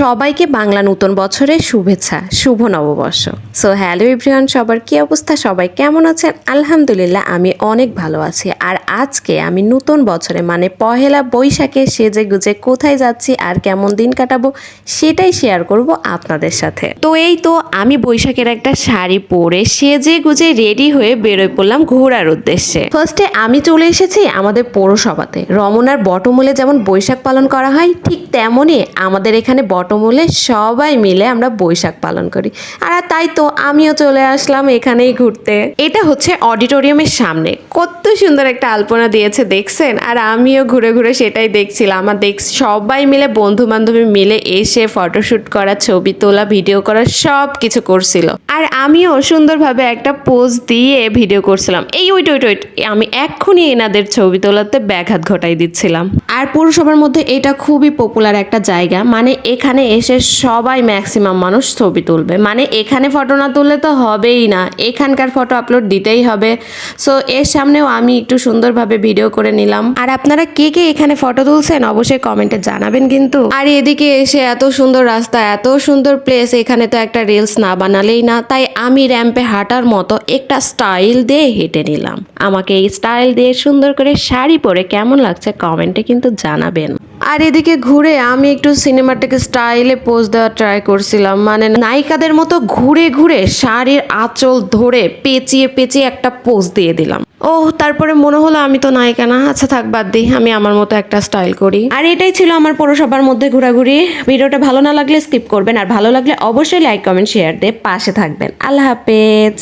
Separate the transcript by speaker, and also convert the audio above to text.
Speaker 1: সবাইকে বাংলা নতুন বছরের শুভেচ্ছা, শুভ নববর্ষ। সো হ্যালো এভরিওয়ান সবার কি অবস্থা? সবাই কেমন আছেন? আলহামদুলিল্লাহ, আমি অনেক ভালো আছি। আর আজকে আমি নতুন বছরে মানে পহেলা বৈশাখে সেজে গুজে কোথায় যাচ্ছি আর কেমন দিন কাটাবো, সেটাই শেয়ার করব আপনাদের সাথে। তো এই তো আমি বৈশাখের একটা শাড়ি পরে সেজে গুজে রেডি হয়ে বেরোয় পড়লাম ঘোরার উদ্দেশ্যে। ফার্স্টে আমি চলে এসেছি আমাদের পৌরসভাতে। রমনার বটমূলে যেমন বৈশাখ পালন করা হয়, ঠিক তেমনই আমাদের এখানে বটমূলে সবাই মিলে আমরা বৈশাখ পালন করি। আর তাই তো আমিও চলে আসলাম এখানেই ঘুরতে। এটা হচ্ছে অডিটোরিয়ামের সামনে। কত সুন্দর একটা আলপনা দিয়েছে, দেখছেন? আর আমিও ঘুরে ঘুরে সেটাই দেখছিলাম। আমার দেখ, সবাই মিলে বন্ধু বান্ধবী মিলে এসে ফটোশুট করা, ছবি তোলা, ভিডিও করা সব কিছু করছিল। আর আমিও সুন্দরভাবে একটা পোজ দিয়ে ভিডিও করছিলাম। এই ওইট ওইট ওইট আমি এক্ষুনি এনাদের ছবি তোলাতে ব্যাঘাত ঘটাই দিচ্ছিলাম। আর পৌরসভার মধ্যে এটা খুবই পপুলার একটা জায়গা। মানে এখানে এসে সবাই ম্যাক্সিমাম মানুষ ছবি তুলবে। মানে এখানে ফটো না তুললে তো হবেই না। এখানকার ফটো আপলোড দিতেই হবে। সো এর সামনেও আমি একটু সুন্দরভাবে ভিডিও করে নিলাম। আর আপনারা কে কে এখানে ফটো তুলছেন অবশ্যই কমেন্টে জানাবেন কিন্তু। আর এদিকে এসে এত সুন্দর রাস্তা, এত সুন্দর প্লেস এখানে তো একটা রিলস না বানালেই না। তাই আমি র্যাম্পে হাঁটার মতো একটা স্টাইল দিয়ে হেঁটে নিলাম। আমাকে এই স্টাইল দিয়ে সুন্দর করে শাড়ি পরে কেমন লাগছে কমেন্টে কিন্তু জানাবেন। আর এদিকে ঘুরে আমি একটু সিনেমাটিক স্টাইলে পোজ দেওয়ার ট্রাই করছিলাম। মানে নায়িকাদের মতো ঘুরে ঘুরে শাড়ির আঁচল ধরে পেঁচিয়ে পেঁচিয়ে একটা পোজ দিয়ে দিলাম। ও তারপরে মনে হলো আমি তো নায়িকা না। আচ্ছা থাক, বাদ দিই আমি আমার মতো একটা স্টাইল করি। আর এটাই ছিল আমার পৌরসভার মধ্যে ঘোরাঘুরি। ভিডিওটা ভালো না লাগলে স্কিপ করবেন। আর ভালো লাগলে অবশ্যই লাইক কমেন্ট শেয়ার দিয়ে পাশে থাকবেন। আল্লাহ হাফেজ।